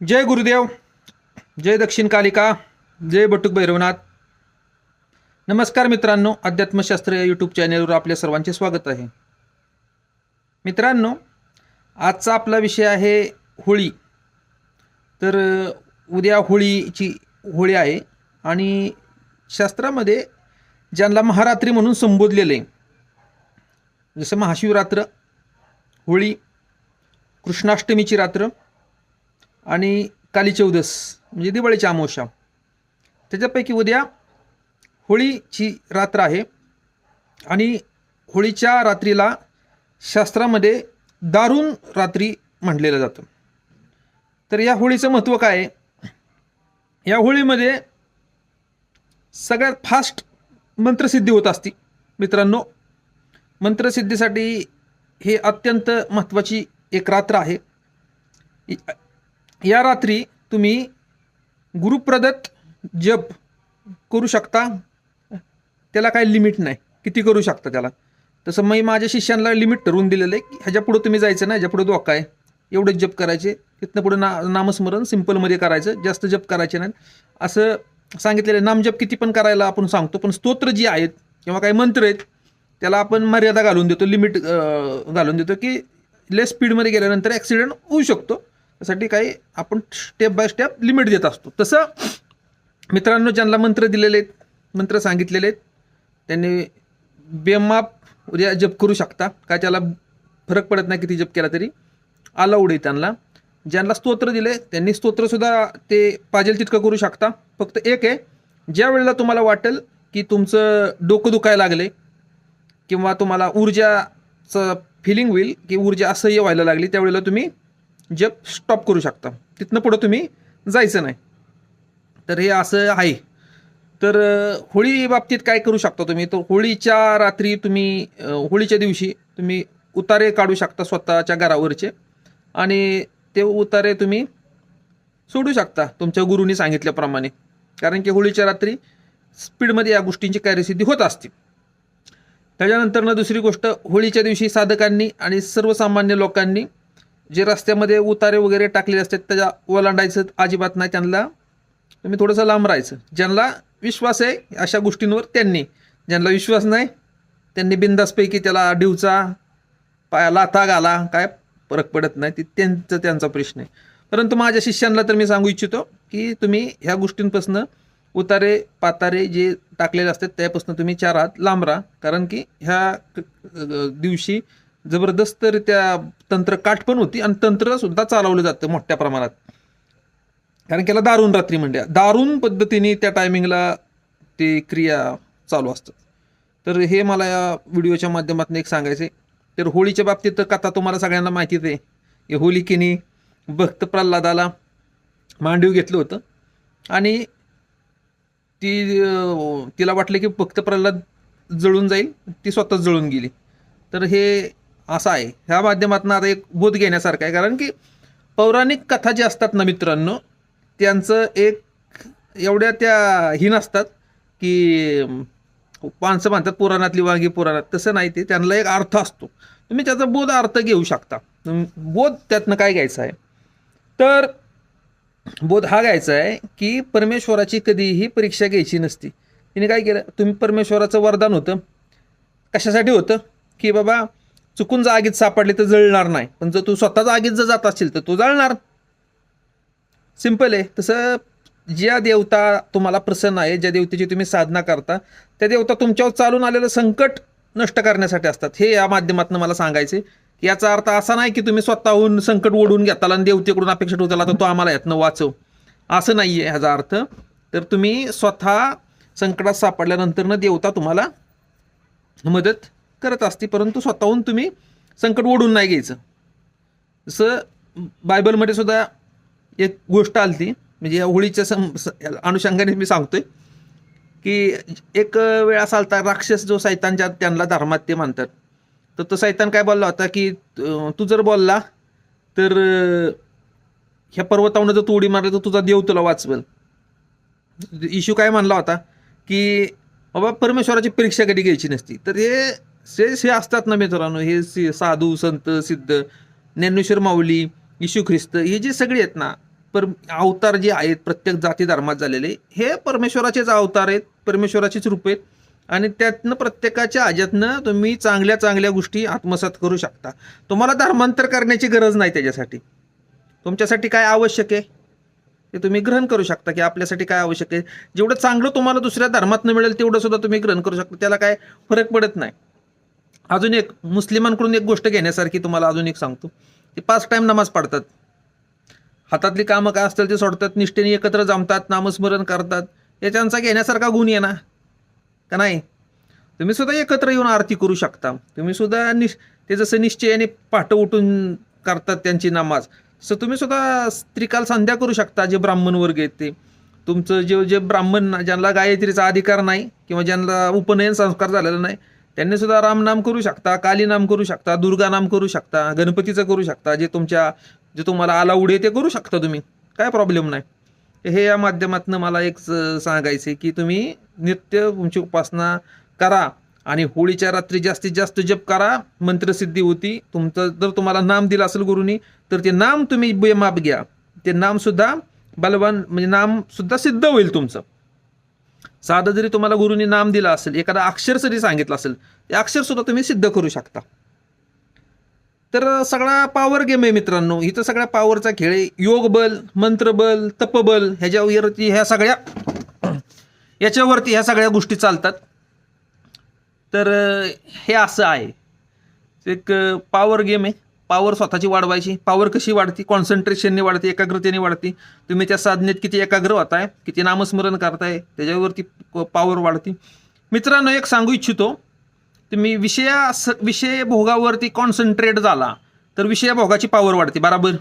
जय गुरुदेव जय दक्षिण कालिका जय बटुक भैरवनाथ. नमस्कार मित्रांनो अध्यात्मशास्त्र या यूट्यूब चॅनेलवर आपल्या सर्वांचे स्वागत आहे. मित्रांनो आजचा आपला विषय आहे होळी. तर उद्या होळीची होळी आहे आणि शास्त्रामध्ये ज्यांना महारात्री म्हणून संबोधलेलं आहे जसं महाशिवरात्र होळी कृष्णाष्टमीची रात्र आणि काली चौदस म्हणजे दिवाळीची अमावस्या त्याच्यापैकी उद्या होळीची रात्र आहे आणि होळीच्या रात्रीला शास्त्रामध्ये दारुण रात्री म्हटलेलं जातं. तर या होळीचं महत्त्व काय आहे? या होळीमध्ये सगळ्यात फास्ट मंत्रसिद्धी होत असती मित्रांनो. मंत्रसिद्धीसाठी हे अत्यंत महत्त्वाची एक रात्र आहे. या रात्री तुम्ही गुरुप्रदत्त जप करू शकता. त्याला काही लिमिट नाही. किती करू शकता त्याला? तसं मी माझ्या शिष्यांना लिमिट ठरवून दिलेलं आहे की ह्याच्या पुढं तुम्ही जायचं नाही ह्याच्या पुढं धोका आहे. एवढेच जप करायचे तिथनं पुढं ना नामस्मरण सिम्पलमध्ये करायचं जास्त जप करायचे नाही. असं सांगितलेलं आहे. नामजप किती पण करायला आपण सांगतो पण स्तोत्र जी आहेत किंवा काही मंत्र आहेत त्याला आपण मर्यादा घालून देतो लिमिट घालून देतो की लेस स्पीडमध्ये गेल्यानंतर ॲक्सिडेंट होऊ शकतो. त्यासाठी काही आपण स्टेप बाय स्टेप लिमिट देत असतो. तसं मित्रांनो ज्यांना मंत्र दिलेले आहेत मंत्र सांगितलेले आहेत त्यांनी बेमाप उद्या जप करू शकता. काय त्याला फरक पडत नाही किती जप केला तरी. अलाउड आहे त्यांना. ज्यांना स्तोत्र दिले त्यांनी स्तोत्रसुद्धा ते पाजेल तितकं करू शकता. फक्त एक आहे ज्या वेळेला तुम्हाला वाटेल की तुमचं डोकं दुखायला लागले किंवा तुम्हाला ऊर्जाचं फिलिंग होईल की ऊर्जा असह्य व्हायला लागली त्यावेळेला तुम्ही म्हणजे जप स्टॉप करू शकता. तिथनं पुढं तुम्ही जायचं नाही. तर हे असं आहे. तर होळी बाबतीत काय करू शकता तुम्ही? तर होळीच्या रात्री तुम्ही होळीच्या दिवशी तुम्ही उतारे काढू शकता स्वतःच्या घरावरचे. आणि ते उतारे तुम्ही सोडू शकता तुमच्या गुरुनी सांगितल्याप्रमाणे. कारण की होळीच्या रात्री स्पीडमध्ये या गोष्टींची कार्यसिद्धी होत असते. त्याच्यानंतरनं दुसरी गोष्ट होळीच्या दिवशी साधकांनी आणि सर्वसामान्य लोकांनी जे रस्त्यामध्ये उतारे वगैरे टाकलेले असतात त्याच्या ओलांडायचं अजिबात नाही त्यांना तुम्ही थोडंसं लांब राहायचं. ज्यांना विश्वास आहे अशा गोष्टींवर त्यांनी ज्यांना विश्वास नाही त्यांनी बिंदासपैकी त्याला डिवचा पाया लाथा घाला काय फरक पडत नाही ते त्यांचं त्यांचा प्रश्न आहे. परंतु माझ्या शिष्यांना तर मी सांगू इच्छितो की तुम्ही ह्या गोष्टींपासून उतारे पातारे जे टाकलेले असतात त्यापासून तुम्ही चार हात लांब राहा. कारण की ह्या दिवशी जबरदस्तरित्या तंत्र काठ पण होती आणि तंत्र सुद्धा चालवलं जातं मोठ्या प्रमाणात. कारण की याला दारुण रात्री म्हणजे दारुण पद्धतीने त्या टायमिंगला ते क्रिया चालू असतात. तर हे मला या व्हिडिओच्या माध्यमातून एक सांगायचं आहे तर होळीच्या बाबतीत तर कथा तुम्हाला सगळ्यांना माहितीच आहे. की होलिकेने भक्त प्रल्हादाला मांडीव घेतलं होतं. आणि ती तिला वाटलं की भक्त प्रल्हाद जळून जाईल ती स्वतःच जळून गेली. तर हे असं आहे. ह्या माध्यमातून आता एक बोध घेण्यासारखं आहे. कारण की पौराणिक कथा ज्या असतात ना मित्रांनो त्यांचं एक एवढ्या त्या ही नसतात की माणसं म्हणतात पुराणातली वांगी पुराणात. तसं नाही ते. त्यांना एक अर्थ असतो. तुम्ही त्याचा बोध अर्थ घेऊ शकता. बोध त्यातनं काय घ्यायचं आहे? तर बोध हा घ्यायचा आहे की परमेश्वराची कधीही परीक्षा घ्यायची नसती. तिने काय केलं? तुम्ही परमेश्वराचं वरदान होतं. कशासाठी होतं? की बाबा चुकून जर आगीत सापडले तर जळणार नाही. पण जर तू स्वतःच आगीत जर जात असशील तर तू जळणार. सिंपल आहे. तसं ज्या देवता तुम्हाला प्रसन्न आहे ज्या देवतेची तुम्ही साधना करता त्या देवता तुमच्यावर चालून आलेलं संकट नष्ट करण्यासाठी असतात. हे या माध्यमातून मला सांगायचे याचा अर्थ असा नाही की तुम्ही स्वतःहून संकट ओढून घेताल आणि देवतेकडून अपेक्षा ठेवताला तर तो आम्हाला यातनं वाचव. असं नाही आहे ह्याचा अर्थ. तर तुम्ही स्वतः संकटात सापडल्यानंतरनं देवता तुम्हाला मदत करत असते परंतु स्वतःहून तुम्ही संकट ओढून नाही घ्यायचं. जसं बायबलमध्ये सुद्धा एक गोष्ट आली म्हणजे या होळीच्या सं स- अनुषंगाने मी सांगतोय की एक वेळ असा आलता राक्षस जो सैतानच्या त्यांना धर्मात ते तर तो सैतान काय बोलला होता की तू जर बोलला तर ह्या पर्वतावनं जर तू उडी मारली तर तुझा देव तुला वाचवेल. इशू काय म्हणला होता की बाबा परमेश्वराची परीक्षा कधी घ्यायची नसती. तर हे से हे असतात ना मित्रांनो हे साधू संत सिद्ध ज्ञानेश्वर माऊली येशू ख्रिस्त हे जे सगळे आहेत ना पर अवतार जे आहेत प्रत्येक जाती धर्मात झालेले हे परमेश्वराचेच अवतार आहेत परमेश्वराचीच रूप आहेत आणि त्यातनं प्रत्येकाच्या ह्याच्यातनं तुम्ही चांगल्या चांगल्या गोष्टी आत्मसात करू शकता. तुम्हाला धर्मांतर करण्याची गरज नाही त्याच्यासाठी. तुमच्यासाठी काय आवश्यक आहे? ते तुम्ही ग्रहण करू शकता की आपल्यासाठी काय आवश्यक आहे. जेवढं चांगलं तुम्हाला दुसऱ्या धर्मातनं मिळेल तेवढं सुद्धा तुम्ही ग्रहण करू शकता. त्याला काय फरक पडत नाही. अजून एक मुस्लिमांकडून एक गोष्ट घेण्यासारखी तुम्हाला अजून एक सांगतो. ते पाच टाईम नमाज पाडतात. हातातली कामं काय असतील ते सोडतात निष्ठेने एकत्र जमतात नामस्मरण करतात. याच्यांचा घेण्यासारखा गुण आहे ना? का नाही? तुम्ही सुद्धा एकत्र येऊन आरती करू शकता. तुम्ही सुद्धा निश ते जसं निश्चयाने पाठ उठून करतात त्यांची नमाज तसं तुम्ही सुद्धा त्रिकाल संध्या करू शकता जे ब्राह्मण वर्ग आहेत ते. तुमचं जे जे ब्राह्मण ज्यांना गायत्रीचा अधिकार नाही किंवा ज्यांना उपनयन संस्कार झालेला नाही त्यांनी सुद्धा रामनाम करू शकता कालीनाम करू शकता दुर्गा नाम करू शकता गणपतीचं करू शकता जे तुमच्या जे तुम्हाला आलाउड आहे ते करू शकता तुम्ही. काय प्रॉब्लेम नाही. हे या माध्यमातून मला एक सांगायचं की तुम्ही नित्य तुमची उपासना करा आणि होळीच्या रात्री जास्तीत जास्त जप करा मंत्रसिद्धी होती तुमचं जर तुम्हाला नाम दिलं असेल गुरुनी तर ते नाम तुम्ही बेमाप घ्या. ते नामसुद्धा बलवान म्हणजे नामसुद्धा सिद्ध होईल तुमचं. साधं जरी तुम्हाला गुरुनी नाम दिलं असेल एखादा अक्षर जरी सांगितलं असेल ते अक्षर सुद्धा तुम्ही सिद्ध करू शकता. तर सगळा पॉवर गेम आहे मित्रांनो. इथं सगळ्या पॉवरचा खेळ आहे. योगबल मंत्रबल तपबल ह्याच्यावरती ह्या सगळ्या याच्यावरती ह्या सगळ्या गोष्टी चालतात. तर हे असं आहे. एक पॉवर गेम आहे. पॉवर स्वतःची वाढवायची. पॉवर कशी वाढती? कॉन्सन्ट्रेशनने वाढते एकाग्रतेने वाढते. तुम्ही त्या साधनेत किती एकाग्र होताय किती नामस्मरण करताय त्याच्यावरती पॉवर वाढते. मित्रांनो एक सांगू इच्छितो. तुम्ही विषया स विषय भोगावरती कॉन्सन्ट्रेट झाला तर विषया भोगाची पॉवर वाढते. बराबर?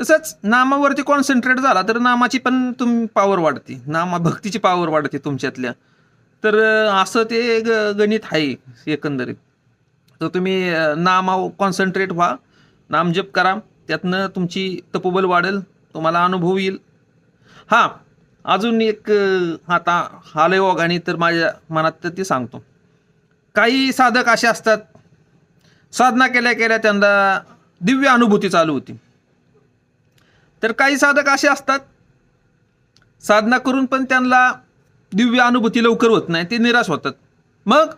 तसंच नामावरती कॉन्सन्ट्रेट झाला तर नामाची पण तुम पॉवर वाढते. नामा भक्तीची पॉवर वाढते तुमच्यातल्या. तर असं ते ग गणित आहे एकंदरीत. तर तुम्ही नामाव कॉन्सन्ट्रेट व्हा. नाम जप करा. त्यातनं तुमची तपोबल वाढेल. तुम्हाला अनुभव येईल. हां अजून एक आता हालय ओघाणी तर माझ्या मनात तर ते सांगतो. काही साधक असे असतात. साधना केल्या केल्या त्यांना दिव्य अनुभूती चालू होती. तर काही साधक असे असतात. साधना करून पण त्यांना दिव्य अनुभूती लवकर होत नाही. ते निराश होतात. मग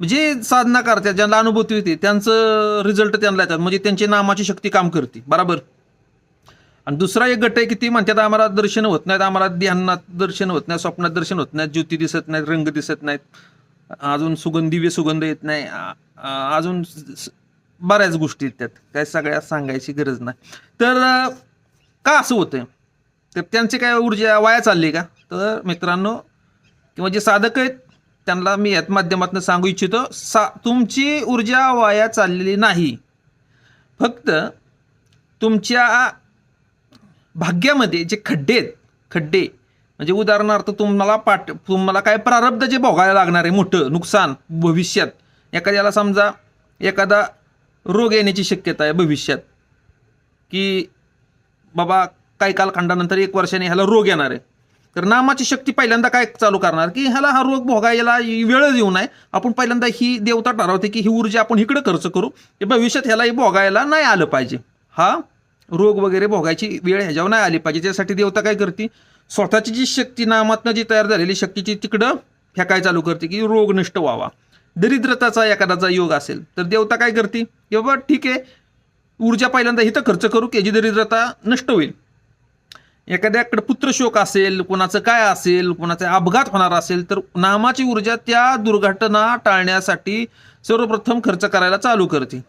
जे साधना करतात ज्यांना अनुभूती होती त्यांचं रिझल्ट त्यांना येतात. म्हणजे त्यांची नामाची शक्ती काम करते. बरोबर? आणि दुसरा एक गट आहे की ती म्हणतात आम्हाला दर्शन होत नाहीत आम्हाला ध्यानात दर्शन होत नाही स्वप्नात दर्शन होत नाहीत ज्योती दिसत नाहीत रंग दिसत नाहीत अजून सुगंध दिव्य सुगंध येत नाही अजून बऱ्याच गोष्टी आहेत त्यात काय सगळ्या सांगायची गरज नाही. तर का असं होतं तर त्यांची काय ऊर्जा वाया चालली का? तर मित्रांनो किंवा जे साधक आहेत त्यांना मी यात माध्यमातून सांगू इच्छितो सा तुमची ऊर्जा वाया चाललेली नाही. फक्त तुमच्या भाग्यामध्ये जे खड्डे आहेत खड्डे म्हणजे उदाहरणार्थ तुम्हाला पाठ तुम्हाला काय प्रारब्ध जे भोगायला लागणार आहे मोठं नुकसान भविष्यात. एखाद्याला समजा एखादा रोग येण्याची शक्यता आहे भविष्यात की बाबा काही कालखंडानंतर एक वर्षाने ह्याला रोग येणार आहे. तर नामाची शक्ती पहिल्यांदा काय चालू करणार? की ह्याला हा रोग भोगायला वेळच येऊ नये आपण पहिल्यांदा ही देवता ठरवते की ही ऊर्जा आपण इकडे खर्च करू. की भविष्यात ह्यालाही भोगायला नाही आलं पाहिजे. हा? रोग वगैरे भोगायची वेळ ह्याच्यावर नाही आली पाहिजे. त्यासाठी देवता काय करते स्वतःची जी शक्ती नामातनं जी तयार झालेली शक्तीची तिकडं फेकाय चालू करते की रोग नष्ट व्हावा. दरिद्रताचा एखादाचा योग असेल तर देवता काय करते की बाबा ठीक आहे. ऊर्जा पहिल्यांदा इथं खर्च करू की जी दरिद्रता नष्ट होईल. एखाद्याकडे पुत्रशोक असेल कोणाचं काय असेल कोणाचा अपघात होणार असेल तर नामाची ऊर्जा त्या दुर्घटना टाळण्यासाठी सर्वप्रथम खर्च करायला चालू करते.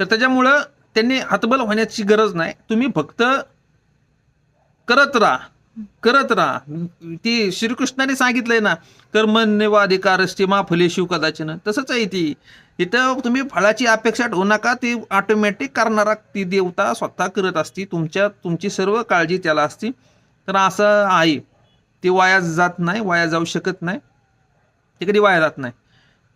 तर त्याच्यामुळं त्यांनी हातबल होण्याची गरज नाही. तुम्ही फक्त करत राहा करत राहा. ती श्रीकृष्णाने सांगितलंय ना कर्मण्यवाधिकारस्ती मा फलेशिव कदाचिन. तसंच आहे ती. इथं तुम्ही फळाची अपेक्षा ठेवू नका ती ऑटोमॅटिक करणारा ती देवता स्वतः करत असती तुमच्या तुमची सर्व काळजी त्याला असती. तर असं आहे. ते वाया जात नाही वाया जाऊ शकत नाही. ते कधी वाया जात नाही.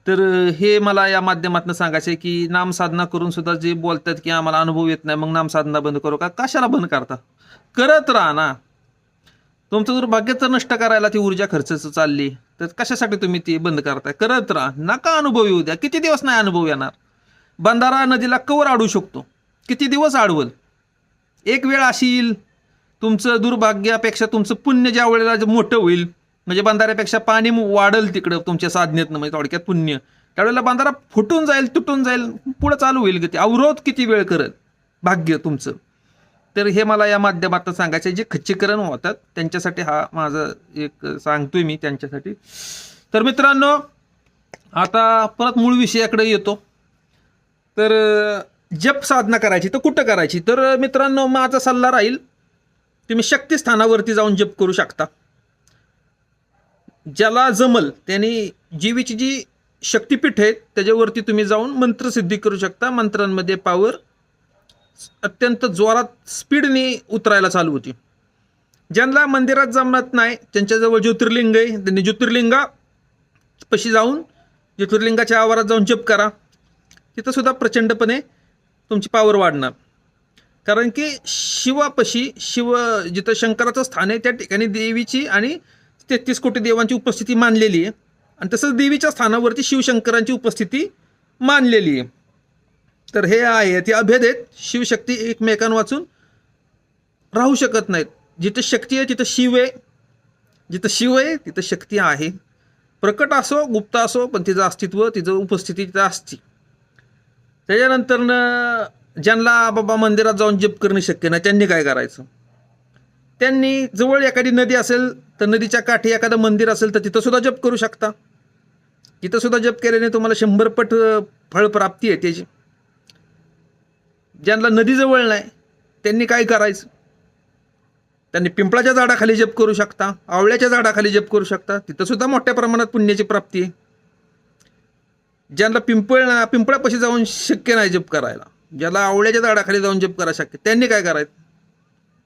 तर हे मला या माध्यमातून सांगायचं आहे की नामसाधना करून सुद्धा जे बोलतात की आम्हाला अनुभव येत नाही मग नामसाधना बंद करू का? कशाला बंद करता? करत राहा ना. तुमचं जर भाग्यच नष्ट करायला ती ऊर्जा खर्च चालली तर कशासाठी तुम्ही ती बंद करताय? करत राहा. नका अनुभव येऊ द्या. किती दिवस नाही अनुभव येणार? बंधारा नदीला कवर अडू शकतो. किती दिवस अडवल एक वेळ अशी येईल तुमचं दुर्भाग्यापेक्षा तुमचं पुण्य ज्या वेळेला जे मोठं होईल म्हणजे बंधाऱ्यापेक्षा पाणी वाढल तिकडं तुमच्या साधनेतनं म्हणजे थोडक्यात पुण्य. त्यावेळेला बंधारा फुटून जाईल तुटून जाईल पुढं चालू होईल किती अवरोध किती वेळ करत भाग्य तुमचं. तर हे मला या माध्यमातून सांगायचं जे खच्चीकरण होतात त्यांच्यासाठी हा माझं एक सांगतोय मी त्यांच्यासाठी. तर मित्रांनो आता परत मूळ विषयाकडे येतो. तर जप साधना करायची तर कुठं करायची? तर मित्रांनो माझा सल्ला राहील तुम्ही शक्तिस्थानावरती जाऊन जप करू शकता. ज्याला जमल त्यांनी जीवीची जी शक्तिपीठ आहेत त्याच्यावरती तुम्ही जाऊन मंत्रसिद्धी करू शकता. मंत्रांमध्ये पावर अत्यंत जोरात स्पीडने उतरायला चालू होती. ज्यांना मंदिरात जमत नाही त्यांच्याजवळ ज्योतिर्लिंग आहे त्यांनी ज्योतिर्लिंगा पशी जाऊन ज्योतिर्लिंगाच्या आवारात जाऊन जप करा. तिथंसुद्धा प्रचंडपणे तुमची पावर वाढणार. कारण की शिवापशी शिव जिथं शंकराचं स्थान आहे त्या ठिकाणी देवीची आणि तेहतीस कोटी देवांची उपस्थिती मानलेली आहे. आणि तसंच देवीच्या स्थानावरती शिवशंकरांची उपस्थिती मानलेली आहे. तर हे आहे ते अभेद आहेत. शिवशक्ती एकमेकांवाचून राहू शकत नाहीत. जिथं शक्ती आहे तिथं शिव आहे. जिथं शिव आहे तिथं शक्ती आहे. प्रकट असो गुप्त असो पण तिचं अस्तित्व तिचं उपस्थिती तिथं असते. त्याच्यानंतरनं ज्यांना बाबा मंदिरात जाऊन जप करणं शक्य नाही त्यांनी काय करायचं? त्यांनी जवळ एखादी नदी असेल तर नदीच्या काठी एखादं मंदिर असेल तर तिथंसुद्धा जप करू शकता. तिथंसुद्धा जप केल्याने तुम्हाला शंभर पट प्राप्ती फळप्राप्ती आहे त्याची. ज्यांना नदीजवळ नाही त्यांनी काय करायचं? त्यांनी पिंपळाच्या झाडाखाली जप करू शकता आवळ्याच्या झाडाखाली जप करू शकता. तिथंसुद्धा मोठ्या प्रमाणात पुण्याची प्राप्ती आहे. ज्यांना पिंपळ पिंपळापाशी जाऊन शक्य नाही जप करायला. ज्याला आवळ्याच्या झाडाखाली जाऊन जप करा शक्य त्यांनी काय करायचं?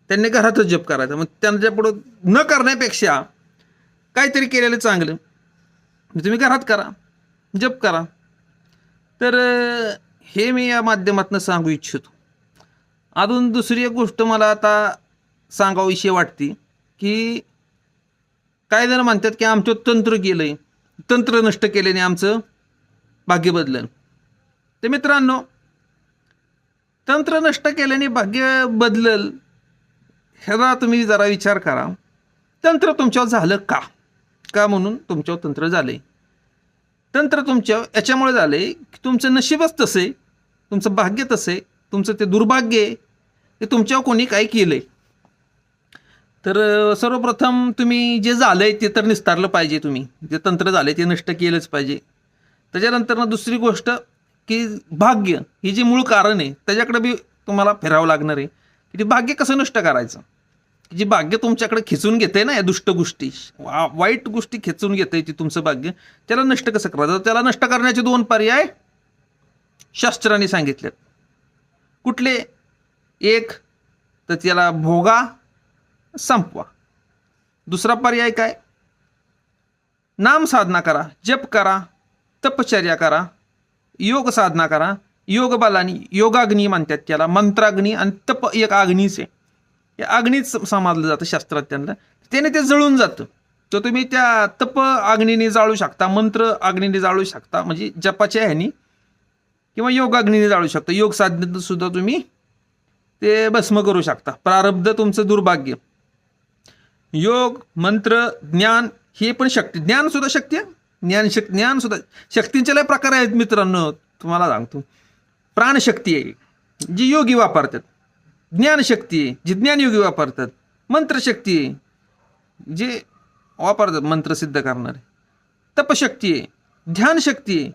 त्यांनी घरातच जप करायचा. मग त्यांच्या पुढं न करण्यापेक्षा काहीतरी केलेलं चांगलं. तुम्ही घरात करा जप करा. तर हे मी या माध्यमातून सांगू इच्छितो. अजून दुसरी एक गोष्ट मला आता सांगावीशी वाटते की काही जण म्हणतात की आमचं तंत्र केलंय तंत्र नष्ट केल्याने आमचं भाग्य बदलन तर मित्रांनो तंत्र नष्ट केल्याने भाग्य बदलल ह्याचा तुम्ही जरा विचार करा. तंत्र तुमच्यावर झालं का? का म्हणून तुमच्यावर तंत्र झाले तंत्र तुमच्या याच्यामुळे झाले की तुमचं नशीबच तसे आहे, तुमचं भाग्य तसे आहे, तुमचं ते दुर्भाग्य आहे ते तुमच्यावर कोणी काय केलंय. तर सर्वप्रथम तुम्ही जे झालंय ते तर निस्तारलं पाहिजे तुम्ही. जे तंत्र झाले ते नष्ट केलंच पाहिजे. त्याच्यानंतर दुसरी गोष्ट की भाग्य ही जी मूळ कारण आहे त्याच्याकडे बी तुम्हाला फिरावं लागणार आहे. की ते भाग्य कसं नष्ट करायचं? जी भाग्य तुमच्याकडे खेचून घेते ना या दुष्ट गोष्टी वा- वाईट गोष्टी खेचून घेते ती तुमचं भाग्य त्याला नष्ट कसं करायचं त्याला नष्ट करण्याचे दोन पर्याय शास्त्राने सांगितलेत. कुठले? एक तर त्याला भोगा संपवा. दुसरा पर्याय काय? नाम साधना करा जप करा तपचर्या करा योग साधना करा योग बलानी योगाग्नी म्हणतात त्याला मंत्राग्नी आणि तप एक अग्नीचे. आहे या अग्नीच समाजलं जातं शास्त्रात त्यांना. त्याने ते जळून जातं. तर तुम्ही त्या तप अग्नीने जाळू शकता मंत्र अग्नीने जाळू शकता म्हणजे जपाच्या ह्यानी किंवा योग अग्नीने जाळू शकता. योग साधनेत सुद्धा तुम्ही ते भस्म करू शकता. प्रारब्ध तुमचं दुर्भाग्य. योग मंत्र ज्ञान हे पण शक्ती. ज्ञान सुद्धा शक्ती आहे. ज्ञान शक्ती ज्ञान सुद्धा शक्तींचे लय प्रकार आहेत मित्रांनो. तुम्हाला सांगतो. प्राणशक्ती आहे. जी योगी वापरतात. ज्ञानशक्ती आहे जी ज्ञानयोगी वापरतात. मंत्रशक्ती आहे जे वापरतात मंत्र सिद्ध करणारे. तपशक्ती आहे ध्यानशक्ती आहे.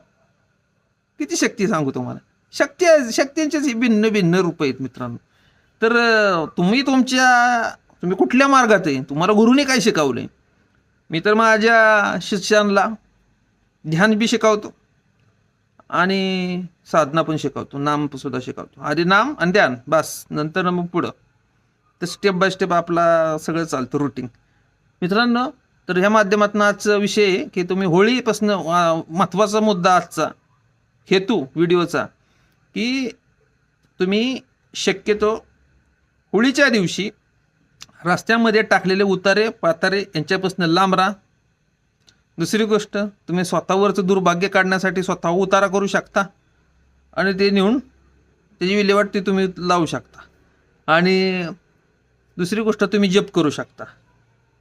किती शक्ती सांगू तुम्हाला? शक्ती शक्तींचेच हे भिन्न भिन्न रूप आहेत मित्रांनो. तर तुम्ही तुमच्या तुम्ही कुठल्या मार्गात आहे? तुम्हाला गुरुने काय शिकवलंय? मी तर माझ्या शिष्यांना ध्यान बी शिकवतो. आणि साधना पण शिकवतो नाम सुद्धा शिकवतो. आधी नाम आणि ध्यान बस. नंतर मग पुढं. तर स्टेप बाय स्टेप आपला सगळं चालतं रुटीन मित्रांनो तर ह्या माध्यमातून आजचा विषय आहे की तुम्ही होळीपासून महत्त्वाचा मुद्दा आजचा हेतू व्हिडिओचा की तुम्ही शक्यतो होळीच्या दिवशी रस्त्यामध्ये टाकलेले उतारे पातारे यांच्यापासून लांब राहा. दुसरी गोष्ट तुम्ही स्वतःवरचं दुर्भाग्य काढण्यासाठी स्वतः उतारा करू शकता. आणि ते नेऊन त्याची विल्हेवाट ती तुम्ही लावू शकता. आणि दुसरी गोष्ट तुम्ही जप करू शकता.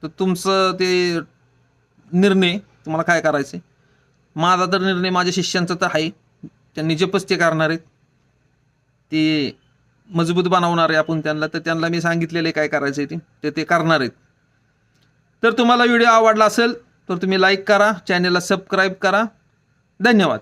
तर तुमचं ते निर्णय तुम्हाला काय करायचे माझा तर निर्णय माझ्या शिष्यांचा तर आहे. त्यांनी जपच ते करणार आहेत. ते मजबूत बनवणार आहे आपण त्यांना. तर त्यांना मी सांगितलेले काय करायचं ते. ते ते करणार आहेत. तर तुम्हाला व्हिडिओ आवडला असेल तर तुम्ही लाईक करा चॅनेलला सबस्क्राईब करा. धन्यवाद.